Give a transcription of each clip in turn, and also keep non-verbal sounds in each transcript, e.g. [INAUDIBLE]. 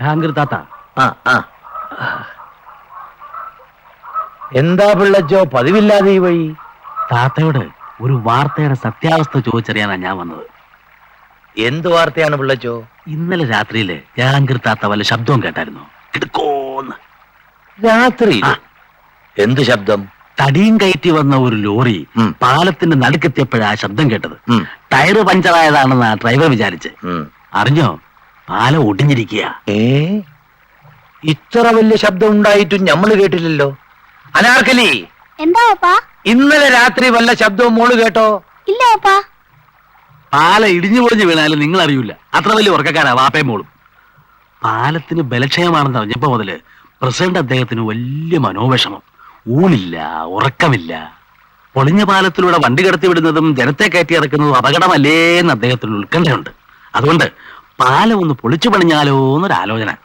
ജഹാംഗീർ താത്ത. ആ ആ. എന്താ പിള്ളച്ചോ പതിവില്ലാതെ ഈ വഴി? താത്തയോട് ഒരു വാർത്തയുടെ സത്യാവസ്ഥ ചോദിച്ചറിയാനാ ഞാൻ വന്നത്. എന്ത് വാർത്തയാണ് പിള്ളച്ചോ? ഇന്നലെ രാത്രിയിൽ ജഹാംഗീർ താത്ത വല്ല ശബ്ദവും കേട്ടായിരുന്നു. കിടക്കോന്ന് രാത്രി. ആ. എന്ത് ശബ്ദം? തടിയും കയറ്റി വന്ന ഒരു ലോറി ഉം. പാലത്തിന്റെ നടുക്കെത്തിയപ്പോഴാ ശബ്ദം കേട്ടത്. ടയർ ടയറ് പഞ്ചറായതാണെന്ന് ആ ഡ്രൈവർ വിചാരിച്ച്. ഉം. അറിഞ്ഞോ? പാലം ഒടിഞ്ഞിരിക്കുക ഏ? ഇത്ര വലിയ ശബ്ദം ഉണ്ടായിട്ടും ഞമ്മൾ കേട്ടില്ലല്ലോ. അനാർക്കലി? എന്താ ഓപ്പാ ഇന്നലെ രാത്രി വല്ല ശബ്ദവും മോൾ കേട്ടോ? ഇല്ല ഓപ്പാ പാലം ഇടിഞ്ഞു പൊളിഞ്ഞു വീണാലും നിങ്ങൾ അറിയൂല അത്ര വലിയ ഉറക്കക്കാരാ വാപ്പയും മോളും. പാലത്തിന് ബലക്ഷയമാണെന്ന് അറിഞ്ഞപ്പോ മുതൽ പ്രസിഡന്റ് അദ്ദേഹത്തിന് വലിയ മനോവിഷമം. ഊണില്ല ഉറക്കമില്ല. പൊളിഞ്ഞ പാലത്തിലൂടെ വണ്ടി കടത്തി വിടുന്നതും ജനത്തെ കയറ്റി ഇറക്കുന്നതും അപകടമല്ലേ എന്ന് അദ്ദേഹത്തിന് ഉത്കണ്ഠയുണ്ട്. അതുകൊണ്ട് പാലം ഒന്ന് പൊളിച്ചു പണിഞ്ഞാലോ എന്നൊരു ആലോചന.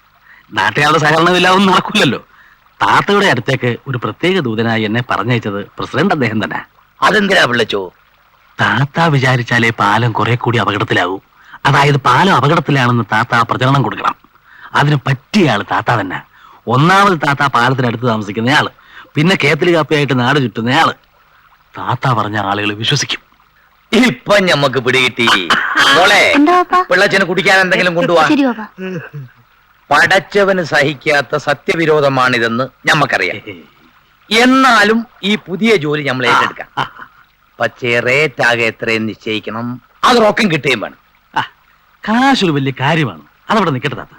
നാട്ടുകാരുടെ സഹകരണമില്ല ഒന്നും നടക്കില്ലല്ലോ. താത്തയുടെ അടുത്തേക്ക് ഒരു പ്രത്യേക ദൂതനായി എന്നെ പറഞ്ഞയച്ചത് പ്രസിഡന്റ് അദ്ദേഹം തന്നെ. അതെന്തിനാ വിളിച്ചോ? താത്ത വിചാരിച്ചാലേ പാലം കുറെ കൂടി അപകടത്തിലാവും. അതായത് പാലം അപകടത്തിലാണെന്ന് താത്ത പ്രചരണം കൊടുക്കണം. അതിന് പറ്റിയ ആൾ താത്ത തന്നെ. ഒന്നാമത് താത്ത പാലത്തിനടുത്ത് താമസിക്കുന്നയാൾ പിന്നെ കേത്തലി കാപ്പിയായിട്ട് നാട് ചുറ്റുന്നയാൾ താത്ത പറഞ്ഞ ആളുകൾ വിശ്വസിക്കും. ഇപ്പൊ ഞമ്മക്ക് പിടികിട്ടി. [LAUGHS] മോളെ എന്താ പിള്ളച്ചന് കുടിക്കാൻ എന്തെങ്കിലും കൊണ്ടുപോവാ ശരി പടച്ചവന് സഹിക്കാത്ത സത്യവിരോധമാണിതെന്ന് ഞമ്മക്കറിയാം. [LAUGHS] എന്നാലും ഈ പുതിയ ജോലി നമ്മൾ ഏറ്റെടുക്കാം. [LAUGHS] പക്ഷേ റേറ്റ് ആകെ എത്രയും നിശ്ചയിക്കണം. അത് റോക്കം കിട്ടുകയും വേണം. ആ, കാശൊരു വലിയ കാര്യമാണ്. അതവിടെ നിൽക്കട്ടെ താത്ത.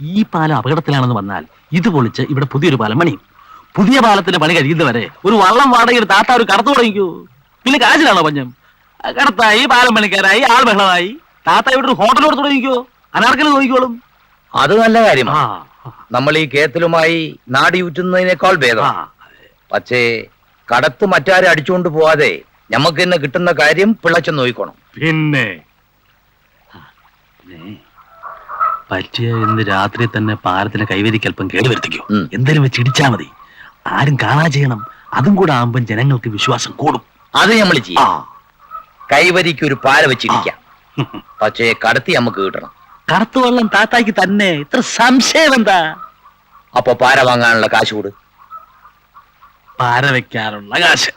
ഈ പാലം അപകടത്തിലാണെന്ന് വന്നാൽ ഇത് പൊളിച്ച് ഇവിടെ പുതിയൊരു പാലം പണിയും. പുതിയ പാലത്തിന്റെ പണി കഴിയുന്നവരെ ഒരു വള്ളം വാടകയിൽ താത്ത ഒരു കടത്തു തുടങ്ങിക്കൂ പിന്നെ കാശിലാണോ പഞ്ഞം? കടത്തായി പാലം പണിക്കാരായി ആൾ ബഹളമായി. താത്ത ഇവിടെ ഒരു ഹോട്ടലോട് തുടങ്ങിക്കോ അനാർക്കൽ നോക്കിക്കോളും അത് നല്ല ആ, കാര്യമാണ് നമ്മൾ ഈ കേത്തലുമായി നാടിയൂറ്റുന്നതിനേക്കാൾ ഭേദം. പക്ഷേ കടത്ത് മറ്റാരും അടിച്ചുകൊണ്ട് പോവാതെ ഞമ്മക്ക് തന്നെ കിട്ടുന്ന കാര്യം പിള്ളച്ച നോക്കണം പിന്നെ? പറ്റിയ ഇന്ന് രാത്രി തന്നെ പാലത്തിന് കൈവരിക്കൽപ്പം കേടുവരുത്തിക്കോ ഉം. എന്തേലും വെച്ച് ഇടിച്ചാ മതി. ആരും കാണാ ചെയ്യണം. അതും കൂടെ ആകുമ്പോൾ ജനങ്ങൾക്ക് വിശ്വാസം കൂടും. അത് നമ്മൾ ആ. ചെയ്യും കൈവരിക്ക് ഒരു പാല വെച്ചിരിക്കാം പക്ഷേ കടത്തി നമുക്ക് കിട്ടണം. കറുത്ത വെള്ളം താത്താക്ക് തന്നെ. ഇത്ര സംശയം എന്താ? അപ്പൊ പാര വാങ്ങാനുള്ള കാശ് കൊടു. പാര വെക്കാനുള്ള കാശ്.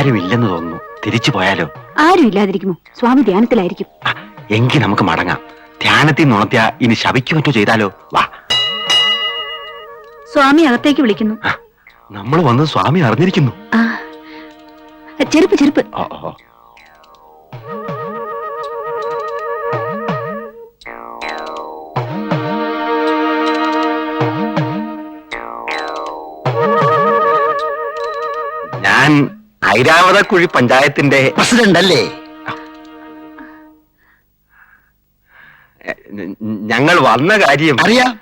ആരുമില്ലെന്ന് തോന്നുന്നു. തിരിച്ചു പോയാലോ? ആരും ഇല്ലാതിരിക്കുമോ സ്വാമി ധ്യാനത്തിലായിരിക്കും. ആ, എങ്കിൽ നമുക്ക് മടങ്ങാം. ധ്യാനത്തിൽ നുണത്തിയ ഇനി ശവിക്കു മറ്റോ ചെയ്താലോ? വാ. സ്വാമി അകത്തേക്ക് വിളിക്കുന്നു. നമ്മൾ വന്ന് സ്വാമി അറിഞ്ഞിരിക്കുന്നു. ആ ചെരുപ്പ് ചെരുപ്പ്. ഓ, ഓ. ഞാൻ ഐരാവതക്കുഴി പഞ്ചായത്തിന്റെ പ്രസിഡന്റ് അല്ലേ ഞങ്ങൾ വന്ന കാര്യം അറിയാം.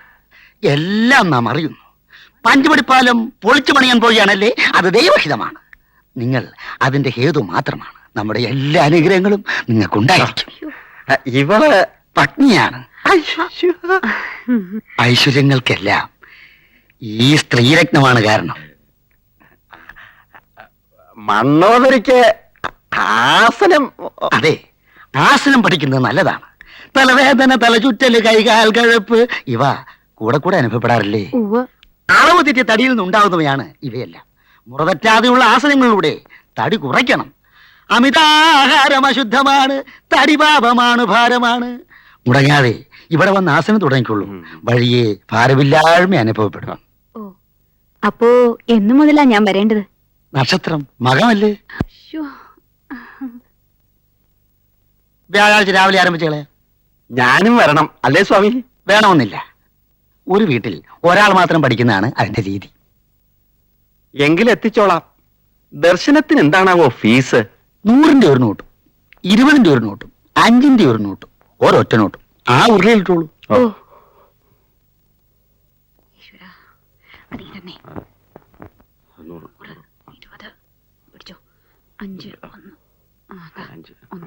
എല്ലാം നാം അറിയുന്നു. പഞ്ചുപടിപ്പാലം പൊളിച്ചു പണിയാൻ പോവുകയാണല്ലേ? അത് ദൈവഹിതമാണ്. നിങ്ങൾ അതിന്റെ ഹേതു മാത്രമാണ്. നമ്മുടെ എല്ലാ അനുഗ്രഹങ്ങളും നിങ്ങൾക്കുണ്ടായിരിക്കും. ഇവൾ പത്നിയാണ്. ഐശ്വര്യങ്ങൾക്കെല്ലാം ഈ സ്ത്രീരത്നമാണ് കാരണം. മണ്ണോദരിക്ക് ആസനം അതെ ആസനം പഠിക്കുന്നത് നല്ലതാണ്. തലവേദന തലചുറ്റൽ കൈകാൽ കഴപ്പ് ഇവ കൂടെ കൂടെ അനുഭവപ്പെടാറില്ലേ? ഉവ്വ്. അളവ് തെറ്റിയ തടിയിൽ നിന്നുണ്ടാവുന്നവയാണ് ഇവയെല്ലാം. മുറതറ്റാതെയുള്ള ആസനങ്ങളിലൂടെ തടി കുറയ്ക്കണം. അമിതാഹാരം അശുദ്ധമാണ് തടി പാപമാണ് ഭാരമാണ്. മുടങ്ങാതെ ഇവിടെ വന്ന് ആസനം തുടങ്ങിക്കൊള്ളൂ. വഴിയെ ഭാരമില്ലായ്മ അനുഭവപ്പെടും. ഓ അപ്പോ എന്നു മുതലാ ഞാൻ വരേണ്ടത്? നക്ഷത്രം മകമല്ലേ? വ്യാഴാഴ്ച രാവിലെ ആരംഭിച്ചേളെ? ഞാനും വരണം. അല്ലേ സ്വാമി? വേണമെന്നില്ല. ഒരു വീട്ടിൽ ഒരാൾ മാത്രം പഠിക്കുന്നതാണ് അതിന്റെ രീതി. എങ്കിൽ എത്തിച്ചോളാം ദർശനത്തിന് എന്താണാവോ ഫീസ്? നൂറിന്റെ ഒരു നോട്ടും ഇരുപതിന്റെ ഒരു നോട്ടും അഞ്ചിന്റെ ഒരു നോട്ടും ഒരൊറ്റ നോട്ടും. ആ ഉരുളി ഓ. ഈശ്വരാ, അതിൽ തന്നെ അഞ്ച് ഒന്ന്. അഞ്ച്. ഒന്ന്!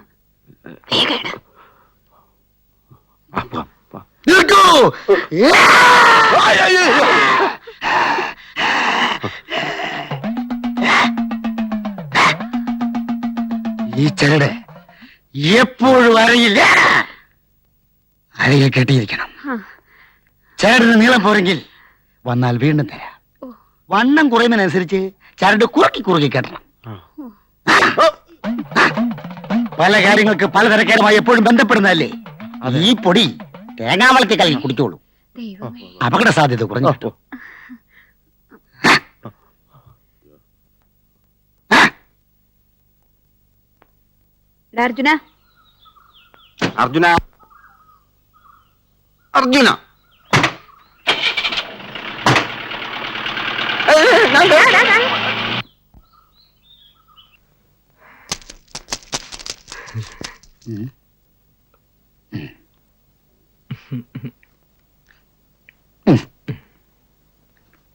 ഈ ചരട് എപ്പോഴും അറിയില്ല അരയിൽ കെട്ടിയിരിക്കണം. ചരടിന് നീളം പോരെങ്കിൽ വന്നാൽ വീണ്ടും തരാം. വണ്ണം കുറയുന്നതിനനുസരിച്ച് ചരട് കുറുക്കി കുറുക്കി കെട്ടണം. പല കാര്യങ്ങൾക്ക് പല പലതരക്കാരുമായി എപ്പോഴും ബന്ധപ്പെടുന്നതല്ലേ? ഈ പൊടി തേങ്ങാവളത്തെ കലക്കി കുടിച്ചോളൂ. ദൈവമേ. അപകട സാധ്യത കുറഞ്ഞു കിട്ടും. അർജുന. അർജുന. അർജുന. [LAUGHS] [LAUGHS]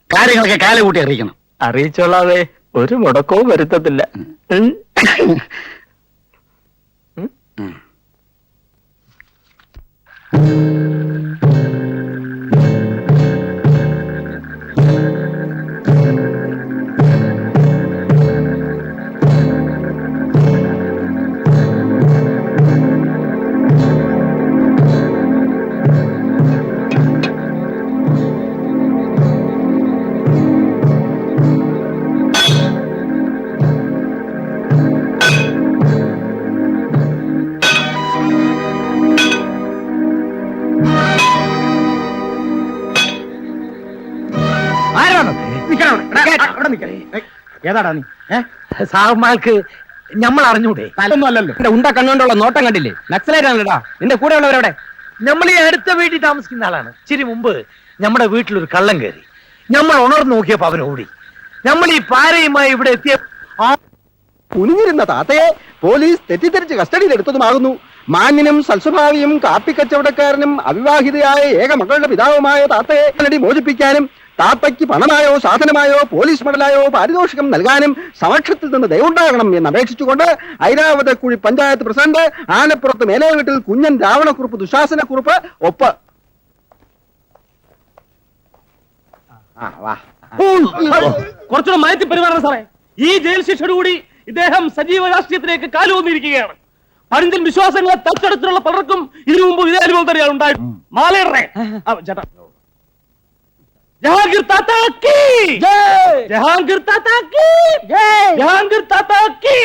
കാര്യങ്ങളൊക്കെ കാല കൂട്ടി അറിയിക്കണം. അറിയിച്ചോളാതെ ഒരു മുടക്കവും വരുത്തത്തില്ല. [LAUGHS] ഏതാടാ നീ? സാഹമാർക്ക് നമ്മൾ അറിഞ്ഞൂടെ? അല്ലല്ലോ എന്റെ ഉണ്ട കണ്ണുകൊണ്ടുള്ള നോട്ടം കണ്ടില്ലേ? നക്സലേറ്റാണല്ലോടാ. നിന്റെ കൂടെ ഉള്ളവരവിടെ? നമ്മൾ ഈ അടുത്ത വീട്ടിൽ താമസിക്കുന്ന ആളാണ്. ഇച്ചിരി മുമ്പ് നമ്മുടെ വീട്ടിലൊരു കള്ളം കയറി. നമ്മൾ ഉണർന്നു നോക്കിയപ്പോ അവൻ ഓടി. നമ്മൾ ഈ പാരയുമായി ഇവിടെ എത്തിയ കുനിഞ്ഞിരുന്ന താത്തയെ പോലീസ് തെറ്റിദ്ധരിച്ച് കസ്റ്റഡിയിൽ എടുത്തതുമാകുന്നു. മാന്യനും സൽസ്വഭാവിയും കാപ്പിക്കച്ചവടക്കാരനും അവിവാഹിതയായ ഏക മകളുടെ പിതാവുമായ താത്തയെ മോചിപ്പിക്കാനും താത്തയ്ക്ക് പണമായോ സാധനമായോ പോലീസ് മെഡലായോ പാരിതോഷികം നൽകാനും സമക്ഷത്തിൽ നിന്ന് ദയവുണ്ടാകണം എന്ന് അപേക്ഷിച്ചുകൊണ്ട് ഐരാവതക്കുഴി പഞ്ചായത്ത് പ്രസിഡന്റ് ആനപ്പുറത്ത് മേലേ വീട്ടിൽ കുഞ്ഞൻ രാവണക്കുറുപ്പ് ദുശാസനക്കുറുപ്പ് ഒപ്പ്. ആ വാ. കുറച്ചുകൂടെ മയത്തി പെരുമാറണം സാറേ. ഈ ജയിൽ ശിക്ഷയോടുകൂടി ഇദ്ദേഹം സജീവ രാഷ്ട്രീയത്തിലേക്ക് കാലുവന്നിരിക്കുകയാണ് പഴഞ്ചൻ വിശ്വാസങ്ങളെ തച്ചെടുത്തിലുള്ള പലർക്കും ഇതിനു മുമ്പ് ഇതേ അനുഭവം തന്നെയാണ് ഉണ്ടായിട്ടുണ്ട് മാലയുടെ ചേട്ടാ. ജഹാംഗീർ താത്താക്കി! ജഹാംഗീർ താത്താക്കി! ജഹാംഗീർ താത്താക്കി!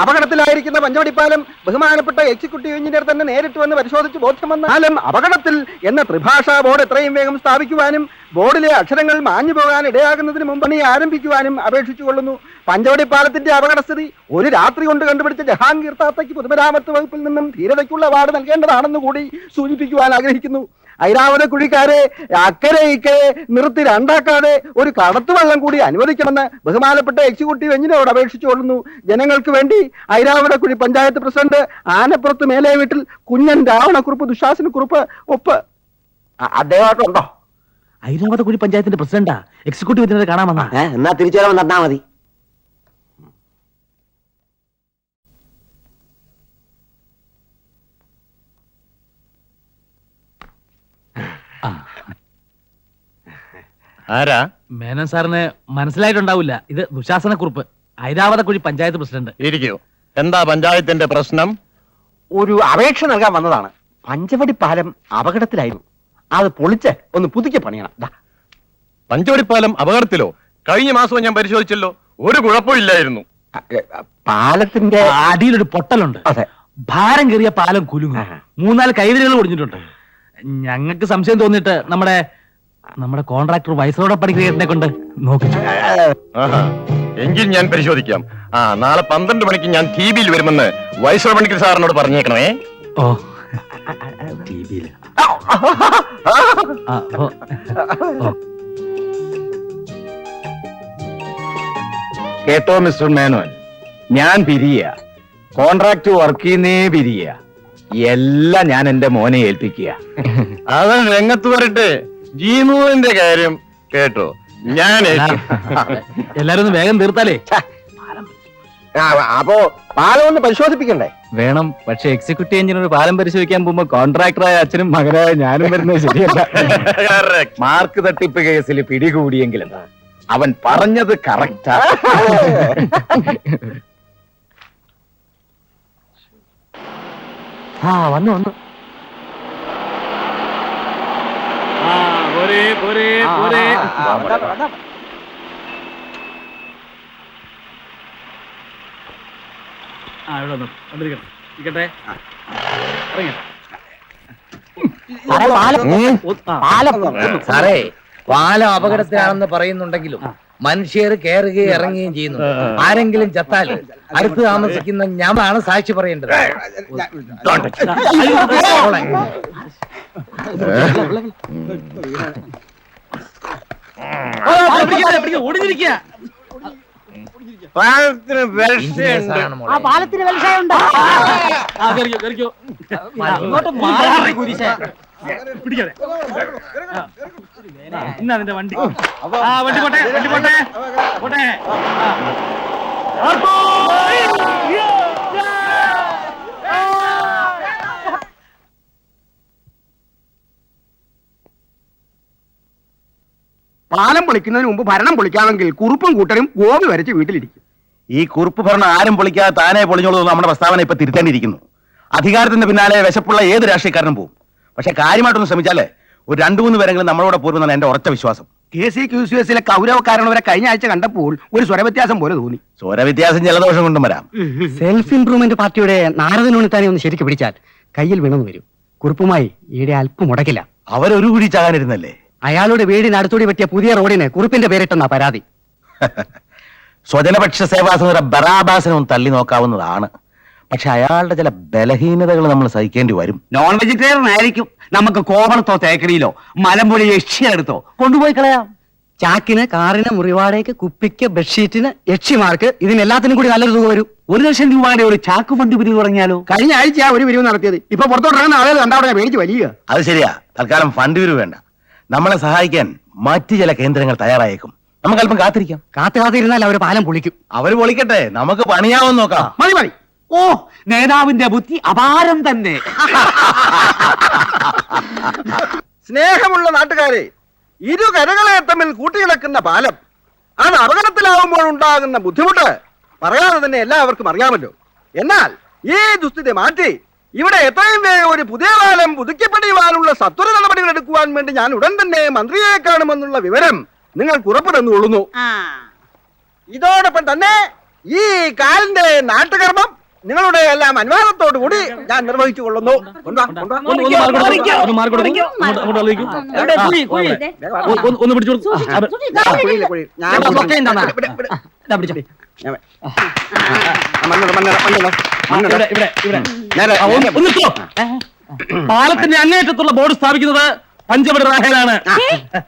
അപകടത്തിലായിരിക്കുന്ന പഞ്ചവടിപ്പാലം ബഹുമാനപ്പെട്ട എക്സിക്യൂട്ടീവ് എഞ്ചിനീയർ തന്നെ നേരിട്ട് വന്ന് പരിശോധിച്ച് ബോധ്യം വന്നാലും അപകടത്തിൽ എന്ന ത്രിഭാഷാ ബോർഡ് എത്രയും വേഗം സ്ഥാപിക്കുവാനും ബോർഡിലെ അക്ഷരങ്ങൾ മാഞ്ഞു പോകാൻ ഇടയാകുന്നതിന് മുമ്പ് പണി ആരംഭിക്കുവാനും അപേക്ഷിച്ചുകൊള്ളുന്നു. പഞ്ചവടിപ്പാലത്തിന്റെ അപകടസ്ഥിതി ഒരു രാത്രി കൊണ്ട് കണ്ടുപിടിച്ച ജഹാംഗീർ താത്തയ്ക്ക് പൊതുമരാമത്ത് വകുപ്പിൽ നിന്നും ധീരതയ്ക്കുള്ള അവാർഡ് നൽകേണ്ടതാണെന്ന് കൂടി സൂചിപ്പിക്കുവാൻ ആഗ്രഹിക്കുന്നു. ഐരാവത കുഴിക്കാരെ അക്കരെ ഇക്കരെ നിർത്തി രണ്ടാക്കാതെ ഒരു കടത്തുവള്ളം കൂടി അനുവദിക്കണമെന്ന് ബഹുമാനപ്പെട്ട എക്സിക്യൂട്ടീവ് എഞ്ചിനോട് അപേക്ഷിച്ചുകൊള്ളുന്നു. ജനങ്ങൾക്ക് വേണ്ടി ഐരാവത കുഴി പഞ്ചായത്ത് പ്രസിഡന്റ് ആനപ്പുറത്ത് മേലെ വീട്ടിൽ കുഞ്ഞൻ രാവണക്കുറുപ്പ് ദുശാസനക്കുറുപ്പ് ഒപ്പ്. അദ്ദേഹമായിട്ടുണ്ടോ? ഐരാവതക്കുഴി പഞ്ചായത്തിന്റെ പ്രസിഡന്റാ. എക്സിക്യൂട്ടീവ് ഇതിനെ കാണാൻ വന്നാ എന്നാ തിരിച്ചു വരാൻ തന്നാ മതി ആരാ? മേനൻ സാറിന് മനസ്സിലായിട്ടുണ്ടാവില്ല. ഇത് ദുശാസന കുറിപ്പ് ഐരാവതക്കുഴി പഞ്ചായത്ത് പ്രസിഡന്റ്. ഇരിക്കൂ. എന്താ പഞ്ചായത്തിന്റെ പ്രശ്നം? ഒരു അപേക്ഷ നൽകാൻ വന്നതാണ്. പഞ്ചവടി പാലം അപകടത്തിലായിരുന്നു. അത് പൊളിച്ച് ഒന്ന് പുതുക്കി പണിയണം. പഞ്ചോടിപ്പാലം പഞ്ചവടിപ്പാലം അപകടത്തിലോ? കഴിഞ്ഞ മാസം ഞാൻ പരിശോധിച്ചല്ലോ. ഒരു കുഴപ്പമില്ലായിരുന്നു പാലത്തിന്റെ അടിയിലൊരു പൊട്ടലുണ്ട്. അതെ. ഭാരം കയറിയ പാലം കുലുങ്ങും. മൂന്നാൽ കൈവരികൾ ഒടിഞ്ഞിട്ടുണ്ട്. ഞങ്ങൾക്ക് സംശയം തോന്നിട്ട് നമ്മുടെ നമ്മുടെ കോൺട്രാക്ടർ വയസ്സോടെ പണിക്കുന്നതിനെ കൊണ്ട് നോക്കി. എങ്കിൽ ഞാൻ പരിശോധിക്കാം. ആ നാളെ പന്ത്രണ്ട് മണിക്ക് ഞാൻ ടി വിയിൽ വരുമെന്ന് വയസ്സോടെ പണിക്കർ സാറിനോട് പറഞ്ഞേക്കണേ ഓ. കേട്ടോ മിസ്റ്റർ മേനോൻ ഞാൻ പിരിയ കോൺട്രാക്ട് വർക്ക് ചെയ്യുന്നേ പിരിയ എല്ലാം ഞാൻ എന്റെ മോനെ ഏൽപ്പിക്കുക അവൻ രംഗത്ത് വരട്ടെ ജീനുവിന്റെ കാര്യം കേട്ടോ ഞാൻ. എല്ലാരും വേഗം തീർത്താലേ അപ്പോ പാലം ഒന്ന് പരിശോധിപ്പിക്കണ്ടേ വേണം പക്ഷെ എക്സിക്യൂട്ടീവ് എഞ്ചിനീയർ പാലം പരിശോധിക്കാൻ പോകുമ്പോ കോൺട്രാക്ടറായ അച്ഛനും മകനായ ഞാനും വരുന്നത് ശരിയല്ല മാർക്ക് തട്ടിപ്പ് കേസിൽ പിടികൂടിയെങ്കിലും അവൻ പറഞ്ഞത് കറക്റ്റാ ആ വന്നു വന്നു ആ പോരേ പോരേ പോരെ ആ ഇവിടെ വന്നു. വന്നിരിക്കട്ടെ ഇരിക്കട്ടെ. ഇറങ്ങ്. ഒ- ആ. സാറേ പാലം അപകടത്തിലാണെന്ന് പറയുന്നുണ്ടെങ്കിലും മനുഷ്യർ കയറുകയും ഇറങ്ങുകയും ചെയ്യുന്നു ആരെങ്കിലും ചത്താൽ അടുത്ത് താമസിക്കുന്ന ഞാനാണ് സാക്ഷി പറയേണ്ടത്. മോളെ. ആ, പിടിക്കാതെ, പിടിക്കാതെ, ഒടിഞ്ഞിരിക്കുക പാലത്തിന്. ആ പാലത്തിന് കയറിക്കോ ഇങ്ങോട്ട് മാറി കുരിശേ. പിടിക്കാതെ ഇന്നാ നിന്റെ വണ്ടി. ആ വണ്ടി പോട്ടെ വണ്ടി പോട്ടെ പോട്ടെ. പാലം പൊളിക്കുന്നതിന് മുമ്പ് ഭരണം പൊളിക്കാമെങ്കിൽ കുറുപ്പും കൂട്ടരും ഗോപി വരച്ച് വീട്ടിലിരിക്കും. ഈ കുറുപ്പ് ഭരണം ആരും പൊളിക്കാതെ താനേ പൊളിഞ്ഞോളൂ എന്ന് നമ്മുടെ പ്രസ്താവന ഇപ്പൊ തിരുത്തേണ്ടിയിരിക്കുന്നു. അധികാരത്തിന്റെ പിന്നാലെ വിശപ്പുള്ള ഏത് രാഷ്ട്രീയക്കാരനും പോകും പക്ഷെ കാര്യമായിട്ടൊന്ന് ശ്രമിച്ചാലേ ഒരു രണ്ടു മൂന്ന് പേരെങ്കിലും നമ്മളോട് പോരുമെന്നാണ് എന്റെ ഉറച്ച വിശ്വാസം. കെ സി ക്യു സി എസിലെ കൗരവക്കാരനവരെ കഴിഞ്ഞ ആഴ്ച കണ്ടപ്പോൾ ഒരു സ്വരവ്യത്യാസം പോലെ തോന്നി. സ്വരവ്യത്യാസം ജലദോഷം കൊണ്ടും വരാം. സെൽഫ് ഇംപ്രൂവ്മെന്റ് പാർട്ടിയുടെ നാരദനുണിത്താനെ ഒന്ന് ശരിക്ക് പിടിച്ചാൽ കയ്യിൽ വീണെന്ന് വരും. കുറുപ്പുമായി ഈടെ അല്പം മുടക്കില്ല. അവരൊരു കുഴി ചാകാനിരുന്നല്ലേ? അയാളുടെ വീടിന് അടുത്തോടി പറ്റിയ പുതിയ റോഡിന് കുറിപ്പിന്റെ പേരിട്ടെന്നാ പരാതി. [LAUGHS] സ്വജനപക്ഷ സേവാസംഘ ബറാബാസിനും തള്ളി നോക്കാവുന്നതാണ്. പക്ഷെ അയാളുടെ ചില ബലഹീനതകൾ നമ്മൾ സഹിക്കേണ്ടി വരും. നോൺ വെജിറ്റേറിയൻ ആയിരിക്കും. നമുക്ക് കോവളത്തോ തേക്കടിയിലോ മലമ്പുഴ യക്ഷിയെടുത്തോ കൊണ്ടുപോയി കളയാം. ചാക്കിന് കാറിന് മുറിവാടേക്ക് കുപ്പിക്ക് ബെഡ്ഷീറ്റിന് യക്ഷിമാർക്ക് ഇതിനെല്ലാത്തിനും കൂടി നല്ലൊരു തുക വരും. ഒരു ലക്ഷം രൂപയുടെ ഒരു ചാക്ക് ഫണ്ട് പിരിവ് തുടങ്ങിയാലോ? കഴിഞ്ഞ ആഴ്ച ആ ഒരു പിരിവ് നടത്തിയത്. ഇപ്പൊ പുറത്തോട്ടിറങ്ങുന്ന ആളുകൾ കണ്ടാവിടെ മേടിച്ച് വലിയ അത് ശരിയാ. തൽക്കാലം ഫണ്ട് പിരിവ് വേണ്ട. നമ്മളെ സഹായിക്കാൻ മറ്റു ചില കേന്ദ്രങ്ങൾ തയ്യാറായേക്കും. നമുക്ക് അല്പം കാത്തിരിക്കാം. കാത്തു കാത്തിരുന്നാൽ അവർ പാലം പൊളിക്കും. അവർ പൊളിക്കട്ടെ. നമുക്ക് പണിയാവും നോക്കാം. മതി മതി. ഓ നേതാവിന്റെ ബുദ്ധി അപാരം തന്നെ. സ്നേഹമുള്ള നാട്ടുകാരെ ഇരു കരകളെ തമ്മിൽ കൂട്ടിയിളക്കുന്ന പാലം അത് അപകടത്തിലാവുമ്പോൾ ഉണ്ടാകുന്ന ബുദ്ധിമുട്ട് പറയാതെ തന്നെ എല്ലാവർക്കും അറിയാമല്ലോ. എന്നാൽ ഈ ദുസ്ഥിതി മാറ്റി ഇവിടെ എത്രയും വേഗം ഒരു പുതിയ പാലം പുതുക്കിപ്പണിയുവാനുള്ള സത്വര നടപടികൾ എടുക്കുവാൻ വേണ്ടി ഞാൻ ഉടൻ തന്നെ മന്ത്രിയെ കാണുമെന്നുള്ള വിവരം നിങ്ങൾ ഉറപ്പ് കൊള്ളുന്നു ഇതോടൊപ്പം തന്നെ ഈ കാലിന്റെ നാട്ടുകർമ്മം നിങ്ങളുടെ എല്ലാം അനുവാദത്തോടു കൂടി ഞാൻ നിർവഹിച്ചു കൊള്ളുന്നു. ഒന്ന് പിടിച്ചു പാലത്തിന്റെ അങ്ങേറ്റത്തുള്ള ബോർഡ് സ്ഥാപിക്കുന്നത് പഞ്ചവടി റാഹേലാണ്.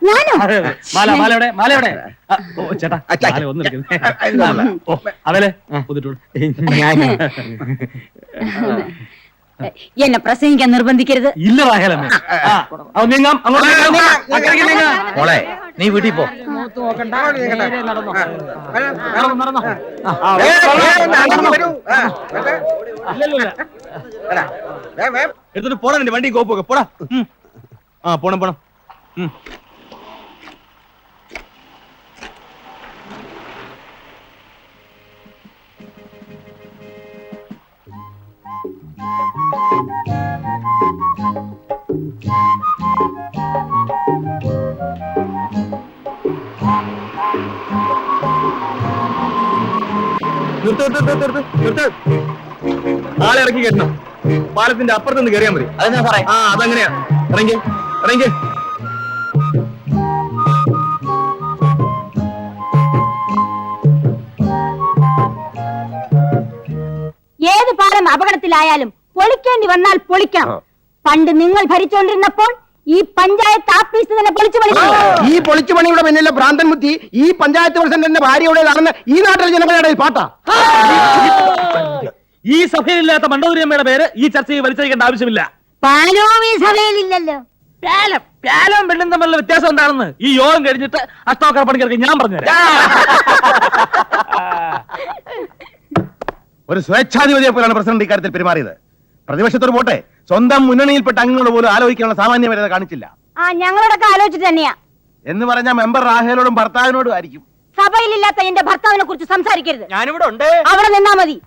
മാല മാല എവിടെ? മാല എവിടെ? ഓ ചേട്ടാ മാല ഒന്ന് എന്നെ പ്രസംഗിക്കാൻ നിർബന്ധിക്കരുത്. ഇല്ല റാഹേലമ്മേ. നീങ്ങാം. അങ്ങോട്ട് നീ വീട്ടിൽ പോ. എടുത്തിട്ട് പോടാ നിന്റെ വണ്ടി കോപ്പൊക്കെ പോടാ. ആ പോണം പോണം. നിർത്ത് നിർത്ത് നിർത്ത് നിർത്ത് നിർത്ത്. ആളെ ഇറക്കി കെട്ടണം. പാലത്തിന്റെ അപ്പുറത്ത് നിന്ന് കയറിയാൽ മതി. അതെന്നാ സാറേ ആ അതങ്ങനെയാ. ഇറങ്ങി ഇറങ്ങി. ഏത് പാലം അപകടത്തിലായാലും പൊളിക്കേണ്ടി വന്നാൽ പൊളിക്കണം. പണ്ട് നിങ്ങൾ ഭരിച്ചുകൊണ്ടിരുന്നപ്പോൾ ഈ പഞ്ചായത്ത് ആഫീസ് തന്നെ പൊളിച്ചു പണി ഈ പൊളിച്ചു പണിയുടെ പിന്നിലെ ഭ്രാന്തൻ ബുദ്ധി ഈ പഞ്ചായത്ത് പ്രസിഡന്റിന്റെ ഭാര്യയുടേതാണെന്ന് ഈ നാട്ടിലെ ജനങ്ങളുടെ പാട്ടാ. ഈ സഭയിലില്ലാത്ത മണ്ടോദരിയമ്മയുടെ പേര് ഈ ചർച്ചയിൽ വലിച്ചയക്കേണ്ട ആവശ്യമില്ല. പാലവും ഈ സഭയിലില്ലല്ലോ. പ്യാലം തമ്മിലുള്ള വ്യത്യാസം എന്താണെന്ന് ഈ യോഗം കഴിഞ്ഞിട്ട് അഷ്ടോക്കർ പണിക്കർക്ക് ഞാൻ പറഞ്ഞുതരാം ഒരു സ്വേച്ഛാധിപതിയെ പോലെയാണ് പ്രസിഡന്റ് ഇക്കാര്യത്തിൽ പെരുമാറിയത്. പ്രതിപക്ഷത്തോട് പോട്ടെ. സ്വന്തം മുന്നണിയിൽപ്പെട്ട അംഗങ്ങളോട് പോലും ആലോചിക്കാനുള്ള സാമാന്യ വരെ കാണിച്ചില്ല. ആ ഞങ്ങളോടൊക്കെ ആലോചിച്ചിട്ട് തന്നെയാ. എന്ന് പറഞ്ഞ മെമ്പർ റാഹേലോടും ഭർത്താവിനോടും ആയിരിക്കും. സഭയിലില്ലാത്ത എന്റെ ഭർത്താവിനെ കുറിച്ച് സംസാരിക്കരുത്. ഞാനിവിടെ ഉണ്ട്. അവിടെ നിന്നാ മതി.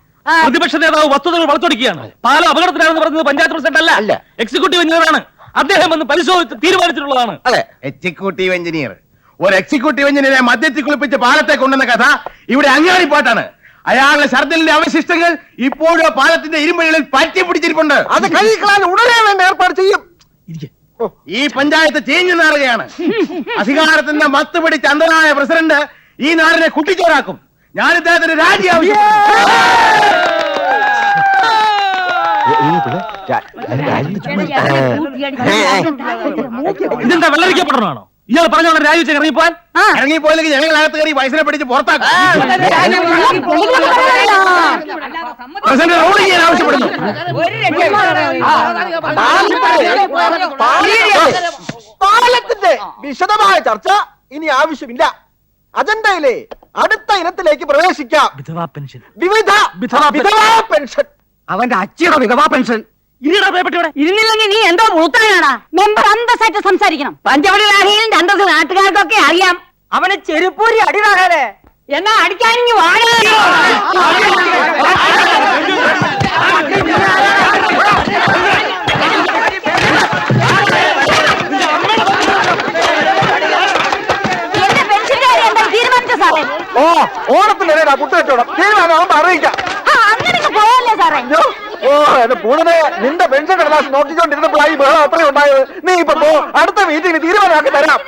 പ്രതിപക്ഷ നേതാവ് വസ്തുതകൾ വളച്ചൊടിക്കുകയാണ്. പാല അപകടത്തിലാണെന്ന് പറഞ്ഞത് പഞ്ചായത്ത് പ്രസിഡന്റ് അല്ല. അല്ല. എക്സിക്യൂട്ടീവ് എഞ്ചിനീയറാണ് അദ്ദേഹം വന്ന് പരിശോധിച്ച് തീരുമാനിച്ചിട്ടുള്ളതാണ്. അതെ. എക്സിക്യൂട്ടീവ് എഞ്ചിനീയർ ഒരു എക്സിക്യൂട്ടീവ് എഞ്ചിനീയറെ മദ്യത്തിൽ കുളിപ്പിച്ച് പാലത്തെ കൊണ്ടുവന്ന കഥ ഇവിടെ അങ്ങാടിപ്പാട്ടാണ് അയാളുടെ ഷർദിലിന്റെ അവശിഷ്ടങ്ങൾ ഇപ്പോഴും പാലത്തിന്റെ ഇരുമ്പഴികളിൽ പറ്റി പിടിച്ചിരിപ്പുണ്ട് അത് കഴിക്കളാൻ ഉടനെ വേണ്ട ഏർപ്പാട് ചെയ്യും ഈ പഞ്ചായത്ത് ചേഞ്ഞു നാറുകയാണ് അധികാരത്തിന്റെ മത്ത് പിടിച്ച അന്തരായ പ്രസിഡന്റ് ഈ നാടിനെ കുട്ടിച്ചോറാക്കും ഞാൻ ഇദ്ദേഹത്തിന് രാജി ഇതെന്താ വെള്ളരിക്കപ്പെടണമാണോ ഇയാൾ പറഞ്ഞ പോലെ രാജിവെച്ച് ഇറങ്ങിപ്പോൻ ഇറങ്ങിപ്പോയില്ലെങ്കിൽ ഞങ്ങൾ അകത്ത് കയറി വയസ്സിനെ പിടിച്ച് പുറത്താക്കും. പ്രസിഡന്റ് റോഡ് ചെയ്യാൻ ആവശ്യപ്പെടുന്നു. പാലത്തിന്റെ വിശദമായ ചർച്ച ഇനി ആവശ്യമില്ല. അജണ്ടയിലെ അടുത്ത ഇനത്തിലേക്ക് പ്രവേശിക്കാം. വിധവാ പെൻഷൻ. വിവിധ വിധവാ പെൻഷൻ. അവന്റെ അച്ഛയുടെ വിധവാ പെൻഷൻ. പേപ്പറ്റിവിടെ ഇരുന്നില്ലെങ്കിൽ നീ എന്തോ മൂത്താനാടാ? മെമ്പർ അന്തസ്സായിട്ട് സംസാരിക്കണം. പഞ്ചവടി രാഹേലിന്റെ അന്തസ് നാട്ടുകാർക്കൊക്കെ അറിയാം. അവന് ചെരുപ്പൂരി അടിവാകാതെ എന്നാ അടിക്കാനിങ്ങി വാഴ ഓണത്തിനിടയിലാ പുട്ടുകച്ചവടം തീരുമാനമാകുമ്പോ അറിയിക്കാം ആ, അങ്ങനെ പറഞ്ഞു ഓ എന്റെ പൂണനെ നിന്റെ പെൻഷൻ കടലാസ് നോക്കിക്കൊണ്ടിരുന്നപ്പോഴായി ബഹളം അത്രയും ഉണ്ടായത് നീ ഇപ്പൊ പോ അടുത്ത മീറ്റിംഗിന് തീരുമാനമാക്കി തരാം